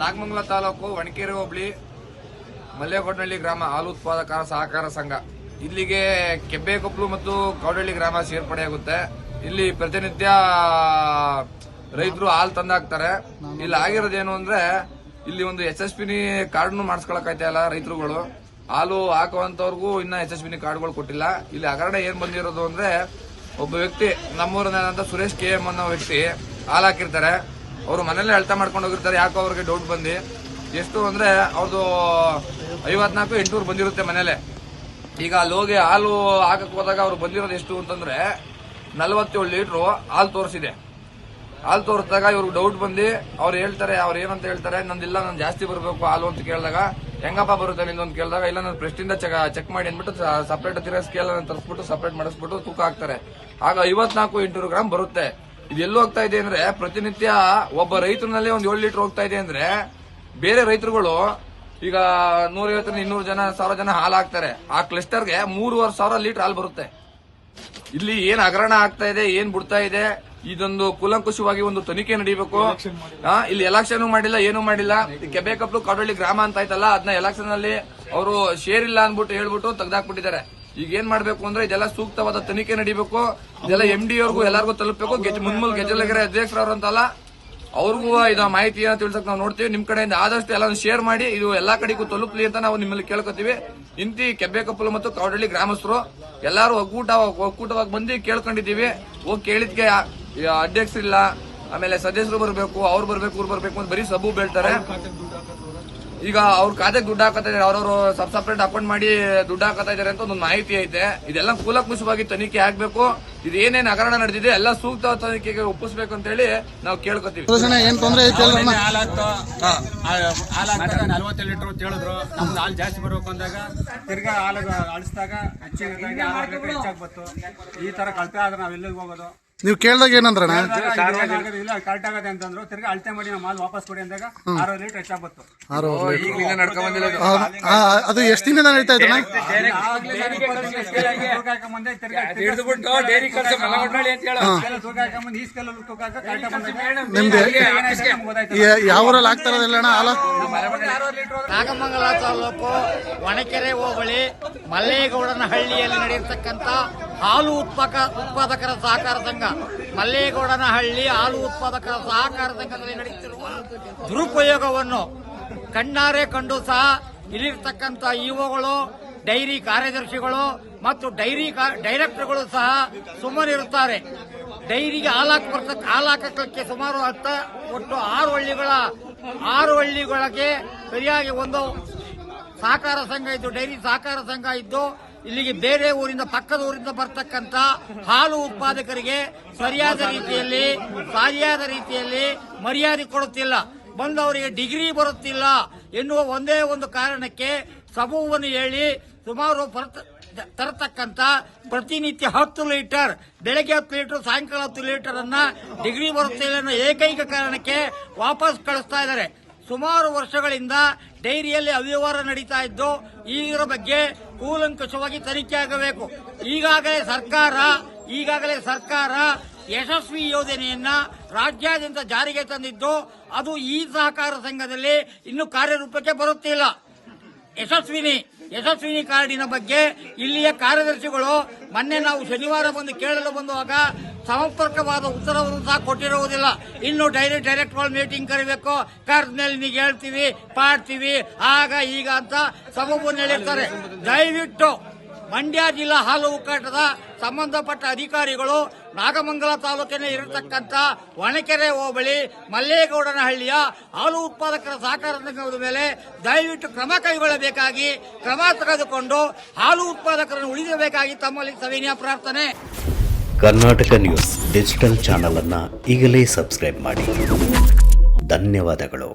ನಾಗಮಂಗಲ ತಾಲೂಕು ವಣಕೆರೆ ಹೋಬಳಿ ಮಲ್ಲೇಗೌಡನಹಳ್ಳಿ ಗ್ರಾಮ ಹಾಲು ಉತ್ಪಾದಕರ ಸಹಕಾರ ಸಂಘ. ಇಲ್ಲಿಗೆ ಕೆಬ್ಬೆಕೊಪ್ಪಲು ಮತ್ತು ಕೌಡಳ್ಳಿ ಗ್ರಾಮ ಸೇರ್ಪಡೆಯಾಗುತ್ತೆ ಇಲ್ಲಿ ಪ್ರತಿನಿತ್ಯ ರೈತರು ಹಾಲು ತಂದಾಕ್ತಾರೆ. ಇಲ್ಲಿ ಆಗಿರೋದೇನು ಅಂದ್ರೆ, ಇಲ್ಲಿ ಒಂದು ಎಸ್ ಎಸ್ ಪಿನಿ ಕಾರ್ಡ್ನು ಅಲ್ಲ ರೈತರುಗಳು. ಹಾಲು ಹಾಕುವಂತವ್ರಿಗೂ ಇನ್ನ ಎಸ್ ಎಸ್ ಪಿನಿ ಕಾರ್ಡ್ಗಳು ಕೊಟ್ಟಿಲ್ಲ. ಇಲ್ಲಿ ಹಗರಣ ಏನ್ ಬಂದಿರೋದು ಅಂದ್ರೆ, ಒಬ್ಬ ವ್ಯಕ್ತಿ ನಮ್ಮೂರಿನಂತ ಸುರೇಶ್ ಕೆ ಎಂ ಅನ್ನೋ ವ್ಯಕ್ತಿ ಹಾಲು ಹಾಕಿರ್ತಾರೆ. ಅವರು ಮನೇಲೆ ಅಳತೆ ಮಾಡ್ಕೊಂಡು ಹೋಗಿರ್ತಾರೆ, ಯಾಕೋ ಅವ್ರಿಗೆ ಡೌಟ್ ಬಂದು. ಎಷ್ಟು ಅಂದ್ರೆ ಅವ್ರದ್ದು ಐವತ್ನಾಲ್ಕು ಎಂಟುನೂರು ಬಂದಿರುತ್ತೆ ಮನೇಲೆ ಈಗ ಅಲ್ಲಿ ಹೋಗಿ ಹಾಲು ಹಾಕಕ್ ಹೋದಾಗ ಅವ್ರು ಬಂದಿರೋದು ಎಷ್ಟು ಅಂತಂದ್ರೆ ನಲ್ವತ್ತೇಳು ಲೀಟ್ರು ಹಾಲು ತೋರಿಸಿದೆ. ಹಾಲು ತೋರಿಸಿದಾಗ ಇವ್ರಿಗೆ ಡೌಟ್ ಬಂದು ಅವ್ರು ಹೇಳ್ತಾರೆ, ಅವ್ರು ಏನಂತ ಹೇಳ್ತಾರೆ ನಂದಿಲ್ಲ ನಾನು ಜಾಸ್ತಿ ಬರಬೇಕು ಹಾಲು ಅಂತ ಕೇಳಿದಾಗ, ಹೆಂಗಪ್ಪ ಬರುತ್ತೆ ನಿಂದು ಅಂತ ಕೇಳಿದಾಗ, ಇಲ್ಲ, ನಾನು ಪ್ರೆಸ್ಟಿಂದ ಚೆಕ್ ಮಾಡಿ ಅಂದ್ಬಿಟ್ಟು ಸಪ್ರೇಟ್ ತಿರ್ಗಾ ಸ್ಕೇಲ್ ತರಿಸ್ಬಿಟ್ಟು ಸಪ್ರೇಟ್ ಮಾಡಿಸ್ಬಿಟ್ಟು ತೂಕ ಹಾಕ್ತಾರೆ. ಆಗ ಐವತ್ನಾಲ್ಕು ಎಂಟುನೂರು ಗ್ರಾಮ್ ಬರುತ್ತೆ. ಇದು ಎಲ್ಲಿ ಹೋಗ್ತಾ ಇದೆ ಅಂದ್ರೆ ಪ್ರತಿನಿತ್ಯ ಒಬ್ಬ ರೈತರಲ್ಲೇ ಒಂದ್ ಏಳು ಲೀಟರ್ ಹೋಗ್ತಾ ಇದೆ ಅಂದ್ರೆ ಬೇರೆ ರೈತರುಗಳು ಈಗ ನೂರೈವತ್ತರಿಂದ ಇನ್ನೂರು ಜನ ಸಾವಿರ ಜನ ಹಾಲು ಹಾಕ್ತಾರೆ. ಆ ಕ್ಲಸ್ಟರ್ಗೆ ಮೂರುವರೆ ಸಾವಿರ ಲೀಟರ್ ಹಾಲು ಬರುತ್ತೆ. ಇಲ್ಲಿ ಏನ್ ಹಗರಣ ಆಗ್ತಾ ಇದೆ ಏನ್ ಬಿಡ್ತಾ ಇದೆ ಇದೊಂದು ಕುಲಂಕುಷವಾಗಿ ಒಂದು ತನಿಖೆ ನಡೀಬೇಕು. ಇಲ್ಲಿ ಎಲೆಕ್ಷನ್ ಮಾಡಿಲ್ಲ ಏನು ಮಾಡಿಲ್ಲ. ಕೆಬೇಕಪ್ಪು ಕಡಳ್ಳಿ ಗ್ರಾಮ ಅಂತ ಆಯ್ತಲ್ಲ ಅದನ್ನ ಎಲೆಕ್ಷನ್ ಅಲ್ಲಿ ಅವರು ಶೇರ್ ಇಲ್ಲ ಅನ್ಬಿಟ್ಟು ಹೇಳ್ಬಿಟ್ಟು ತೆಗ್ದಾಕ್ಬಿಟ್ಟಿದ್ದಾರೆ. ಈಗ ಏನ್ ಮಾಡ್ಬೇಕು ಅಂದ್ರೆ ಇದೆಲ್ಲ ಸೂಕ್ತವಾದ ತನಿಖೆ ನಡೀಬೇಕು. ಇದೆಲ್ಲ ಎಂ ಡಿ ಅವ್ರಿಗೂ ಎಲ್ಲರಿಗೂ ತಲುಪಬೇಕು. ಮುನ್ಮೂಲ್ ಗೆಜ್ಜಲಗೆರೆ ಅಧ್ಯಕ್ಷರವ್ರು ಅಂತಲ್ಲ, ಅವ್ರಿಗೂ ಇದು ಮಾಹಿತಿಯನ್ನು ತಿಳ್ಸಕ್ ನಾವು ನೋಡ್ತೀವಿ. ನಿಮ್ ಕಡೆಯಿಂದ ಆದಷ್ಟು ಎಲ್ಲ ಶೇರ್ ಮಾಡಿ, ಇದು ಎಲ್ಲಾ ಕಡೆಗೂ ತಲುಪಲಿ ಅಂತ ನಾವು ನಿಮ್ಮಲ್ಲಿ ಕೇಳ್ಕೊತೀವಿ. ಇಂತಿ ಕೆಬ್ಬೆಕಪ್ಪಲು ಮತ್ತು ಕೌಡಳ್ಳಿ ಗ್ರಾಮಸ್ಥರು ಎಲ್ಲಾರು ಒಕ್ಕೂಟ ಒಕ್ಕೂಟವಾಗಿ ಬಂದು ಕೇಳ್ಕೊಂಡಿದ್ದೀವಿ. ಹೋಗಿ ಕೇಳಿದ್ಕೆ ಅಧ್ಯಕ್ಷರಿಲ್ಲ, ಆಮೇಲೆ ಸದಸ್ಯರು ಬರಬೇಕು, ಅವ್ರು ಬರಬೇಕು, ಇವ್ರು ಬರಬೇಕು ಅಂತ ಬರೀ ಸಬು ಬೀಳ್ತಾರೆ ಈಗ ಅವ್ರ ಖಾತೆಗೆ ದುಡ್ಡು ಹಾಕತಾ ಇದಾರೆ ಅವ್ರವ್ರು ಸಬ್ ಸಪ್ರೇಟ್ ಅಕೌಂಟ್ ಮಾಡಿ ದುಡ್ಡು ಹಾಕತಾ ಇದಾರೆ ಅಂತ ಒಂದು ಮಾಹಿತಿ ಐತೆ. ಇದೆಲ್ಲ ಕೂಲಂಕುಷವಾಗಿ ತನಿಖೆ ಆಗ್ಬೇಕು. ಇದು ಏನೇನ್ ಹಗರಣ ನಡೆದಿದೆ ಎಲ್ಲ ಸೂಕ್ತ ತನಿಖೆಗೆ ಒಪ್ಪಿಸ್ಬೇಕು ಅಂತ ಹೇಳಿ ನಾವು ಕೇಳ್ಕೊತೀವಿ. ನಲ್ವತ್ತೇಳು ಲೀಟರ್ ಅಂತ ಹೇಳಿದ್ರು. ನಮ್ದು ಹಾಲು ಜಾಸ್ತಿ ಬರ್ಬೇಕು ಅಂದಾಗ ತಿರ್ಗಾ ಹಾಲು ಅಳಿಸಿದಾಗ ಹೆಚ್ಚಿಗೆ ಬಂತು ಈ ತರ ಕಳಪೆ ಆದ್ರೆ ನಾವ್ ಎಲ್ಲಿಗೆ ಹೋಗೋದು? ನೀವು ಕೇಳ್ದಾಗ ಏನಂದ್ರಣ ಇಲ್ಲ ಕರೆಕ್ಟ್ ಅಂತಂದ್ರು ತಿರ್ಗಾ ಅಳತೆ ಮಾಡಿ ನಮ್ಮ ಹಾಲು ವಾಪಸ್ ಕೊಡಿ ಅಂದಾಗ ಆರು ಲೀಟರ್ ಹೆಚ್ಚಾಗಿ ಬಂತು. ಆರು ಈಗಲಿಂದ ನಡ್ಕೊಂಡ್ ಬಂದಿಲ್ಲ ಇದು. ಆ, ಅದು ಎಷ್ಟು ದಿನದಿಂದ ನಡೀತಾ ಇದ್ದಣ್ಣ ತೂಕ ಹಾಕೊಂಬಂದೆ ತಿರ್ಗಾ ಸ್ಕೇಲ್ ತೂಕ ಹಾಕೊಂಬಂದು ಈ ಸ್ಕೇಲ್ ತೂಕ ಹಾಕ ಕರೆಕ್ಟ್ ನಿಮ್ದು? ಯ- ಯಾವ ಊರಲ್ಲಿ ಆಗ್ತಾ ಇರೋದಿಲ್ಲಣ್ಣ ಹಾಲು ನಾಗಮಂಗಲ ತಾಲೂಕು ಒಣಕೆರೆ ಹೋಬಳಿ ಮಲ್ಲೇಗೌಡನ ಹಳ್ಳಿಯಲ್ಲಿ ನಡೆಯತಕ್ಕಂಥ ಹಾಲು ಉತ್ಪಾಕ ಉತ್ಪಾದಕರ ಸಹಕಾರ ಸಂಘ. ಮಲ್ಲೇಗೌಡನಹಳ್ಳಿ ಹಾಲು ಉತ್ಪಾದಕರ ಸಹಕಾರ ಸಂಘದಲ್ಲಿ ನಡೆಯುತ್ತಿರುವ ದುರುಪಯೋಗವನ್ನು ಕಣ್ಣಾರೆ ಕಂಡು ಸಹ ಇಲ್ಲಿರ್ತಕ್ಕಂಥ ಇಒಗಳು ಡೈರಿ ಕಾರ್ಯದರ್ಶಿಗಳು ಮತ್ತು ಡೈರಿ ಡೈರೆಕ್ಟರ್ಗಳು ಸಹ ಸುಮ್ಮನಿರುತ್ತಾರೆ. ಡೈರಿಗೆ ಹಾಲಾಕ್ ಬರ್ತಕ್ಕ ಹಾಲಾಕಕ್ಕೆ ಸುಮಾರು ಹತ್ತ ಒಟ್ಟು ಆರು ಹಳ್ಳಿಗಳ ಆರು ಹಳ್ಳಿಗಳಿಗೆ ಸರಿಯಾಗಿ ಒಂದು ಸಹಕಾರ ಸಂಘ ಇದ್ದು, ಡೈರಿ ಸಹಕಾರ ಸಂಘ ಇದ್ದು ಇಲ್ಲಿಗೆ ಬೇರೆ ಊರಿಂದ, ಪಕ್ಕದ ಊರಿಂದ ಬರ್ತಕ್ಕಂತ ಹಾಲು ಉತ್ಪಾದಕರಿಗೆ ಸರಿಯಾದ ರೀತಿಯಲ್ಲಿ ಸರಿಯಾದ ರೀತಿಯಲ್ಲಿ ಮರ್ಯಾದೆ ಕೊಡುತ್ತಿಲ್ಲ. ಬಂದವರಿಗೆ ಡಿಗ್ರಿ ಬರುತ್ತಿಲ್ಲ ಎನ್ನುವ ಒಂದೇ ಒಂದು ಕಾರಣಕ್ಕೆ ಸಮೂಹವನ್ನು ಹೇಳಿ ಸುಮಾರು ತರತಕ್ಕಂತ ಪ್ರತಿನಿತ್ಯ ಹತ್ತು ಲೀಟರ್, ಬೆಳಗ್ಗೆ ಹತ್ತು ಲೀಟರ್, ಸಾಯಂಕಾಲ ಹತ್ತು ಲೀಟರ್ ಅನ್ನ ಡಿಗ್ರಿ ಬರುತ್ತಿಲ್ಲ ಅನ್ನೋ ಏಕೈಕ ಕಾರಣಕ್ಕೆ ವಾಪಸ್ ಕಳಿಸ್ತಾ ಇದ್ದಾರೆ. ಸುಮಾರು ವರ್ಷಗಳಿಂದ ಡೈರಿಯಲ್ಲಿ ಅವ್ಯವಹಾರ ನಡೀತಾ ಇದ್ದು ಇದರ ಬಗ್ಗೆ ಕೂಲಂಕಷವಾಗಿ ತನಿಖೆ ಆಗಬೇಕು. ಈಗಾಗಲೇ ಸರ್ಕಾರ ಈಗಾಗಲೇ ಸರ್ಕಾರ ಯಶಸ್ವಿ ಯೋಜನೆಯನ್ನ ರಾಜ್ಯಾದ್ಯಂತ ಜಾರಿಗೆ ತಂದಿದ್ದು, ಅದು ಈ ಸಹಕಾರ ಸಂಘದಲ್ಲಿ ಇನ್ನು ಕಾರ್ಯರೂಪಕ್ಕೆ ಬರುತ್ತಿಲ್ಲ. ಯಶಸ್ವಿನಿ ಯಶಸ್ವಿನಿ ಕಾರ್ಡಿನ ಬಗ್ಗೆ ಇಲ್ಲಿಯ ಕಾರ್ಯದರ್ಶಿಗಳು ಮೊನ್ನೆ ನಾವು ಶನಿವಾರ ಬಂದು ಕೇಳಲು ಬಂದುವಾಗ ಸಮರ್ಪಕವಾದ ಉತ್ತರವನ್ನು ಸಹ ಕೊಟ್ಟಿರುವುದಿಲ್ಲ. ಇನ್ನು ಡೈರೆಕ್ಟ್ ಡೈರೆಕ್ಟ್ಗಳು ಮೀಟಿಂಗ್ ಕರಿಬೇಕು. ಕರೆದ್ಮೇಲೆ ನೀವು ಹೇಳ್ತೀವಿ, ಪಾಡ್ತೀವಿ. ಆಗ ಈಗ ಅಂತ ಸಬಬನ್ನು ಹೇಳಿರ್ತಾರೆ ದಯವಿಟ್ಟು ಮಂಡ್ಯ ಜಿಲ್ಲಾ ಹಾಲು ಒಕ್ಕೂಟದ ಸಂಬಂಧಪಟ್ಟ ಅಧಿಕಾರಿಗಳು ನಾಗಮಂಗಲ ತಾಲೂಕಿನ ಇರತಕ್ಕಂಥ ಒಣಕೆರೆ ಹೋಬಳಿ, ಮಲ್ಲೇಗೌಡನಹಳ್ಳಿಯ ಹಾಲು ಉತ್ಪಾದಕರ ಸಹಕಾರ ಸಂಘದ ಮೇಲೆ ದಯವಿಟ್ಟು ಕ್ರಮ ಕೈಗೊಳ್ಳಬೇಕಾಗಿ, ಕ್ರಮ ತೆಗೆದುಕೊಂಡು ಹಾಲು ಉತ್ಪಾದಕರನ್ನು ಉಳಿಸಬೇಕಾಗಿ ತಮ್ಮಲ್ಲಿ ಸವಿನಯ ಪ್ರಾರ್ಥನೆ. ಕರ್ನಾಟಕ ನ್ಯೂಸ್ ಡಿಜಿಟಲ್ ಚಾನಲ್ ಅನ್ನು ಈಗಲೇ ಸಬ್ಸ್ಕ್ರೈಬ್ ಮಾಡಿ. ಧನ್ಯವಾದಗಳು.